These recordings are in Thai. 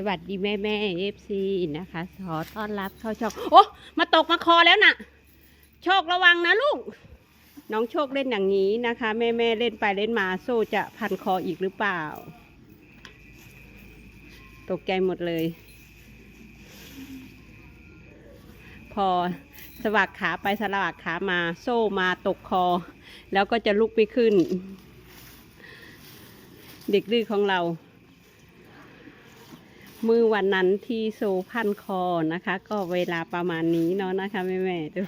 สวัสดีแม่แม่เอฟซีนะคะขอต้อนรับเข้าช่องโอ้มาตกมาคอแล้วน่ะ โชคระวังนะลูก น้องโชคเล่นอย่างนี้นะคะ แม่แม่เล่นไปเล่นมาโซ่จะพันคออีกหรือเปล่า ตกใจหมดเลย พอสวักขาไปสวักขามาโซ่มาตกคอ แล้วก็จะลุกไม่ขึ้น เด็กดื้อของเรา มือวันนั้นที่โซพันคอนะคะ ก็เวลาประมาณนี้เนาะนะคะแม่แม่ดู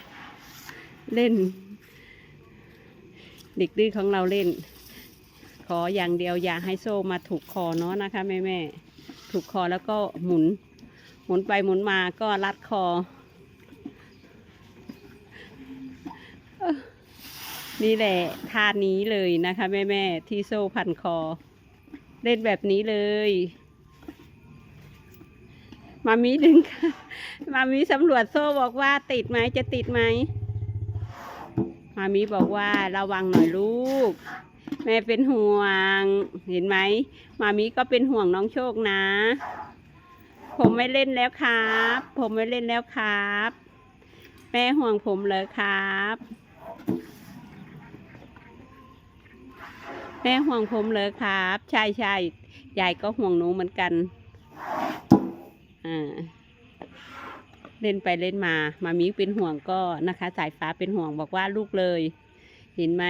เล่น เด็กดื้อของเราเล่น ขออย่างเดียวอย่าให้โซมาถูกคอเนาะนะคะแม่แม่ถูกคอแล้วก็หมุน หมุนไปหมุนมาก็รัดคอ นี่แหละท่านี้เลยนะคะแม่แม่ที่โซ่พันคอ เล่นแบบนี้เลย มามีดึงค่ะมามีสำรวจโซ่บอกว่าติดไหมจะติดไหมมามีบอกว่าระวังหน่อยลูก แม่เป็นห่วง เห็นไหมมามีก็เป็นห่วงน้องโชคนะ ผมไม่เล่นแล้วครับ ผมไม่เล่นแล้วครับ แม่ห่วงผมเลยครับแม่ห่วงผมเลยครับ ใช่ใช่ยายก็ห่วงหนูเหมือนกัน อ่าเล่นไปเล่นมา มามีเป็นห่วงก็นะคะ สายฟ้าเป็นห่วงบอกว่าลูกเลย เห็นไหม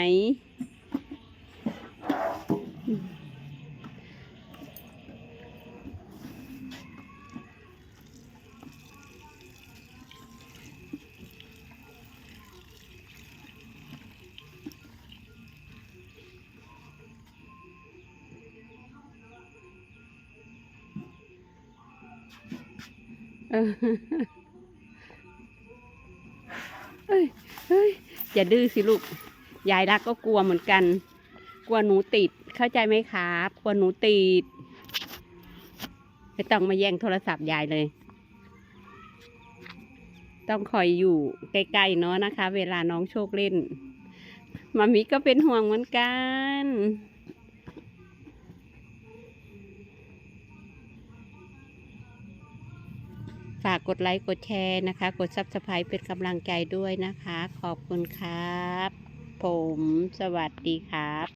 เออเฮ้ยเฮ้ยอย่าดื้อสิลูก ยายรักก็กลัวเหมือนกัน กลัวหนูติด เข้าใจไหมครับ กลัวหนูติด ไม่ต้องมาแย่งโทรศัพท์ยายเลย ต้องคอยอยู่ใกล้ๆเนาะนะคะ เวลาน้องโชคเล่นมามิก็เป็นห่วงเหมือนกัน ฝากกดไลค์กดแชร์นะคะ กดซับสไครป์เป็นกำลังใจด้วยนะคะ ขอบคุณครับ ผมสวัสดีครับ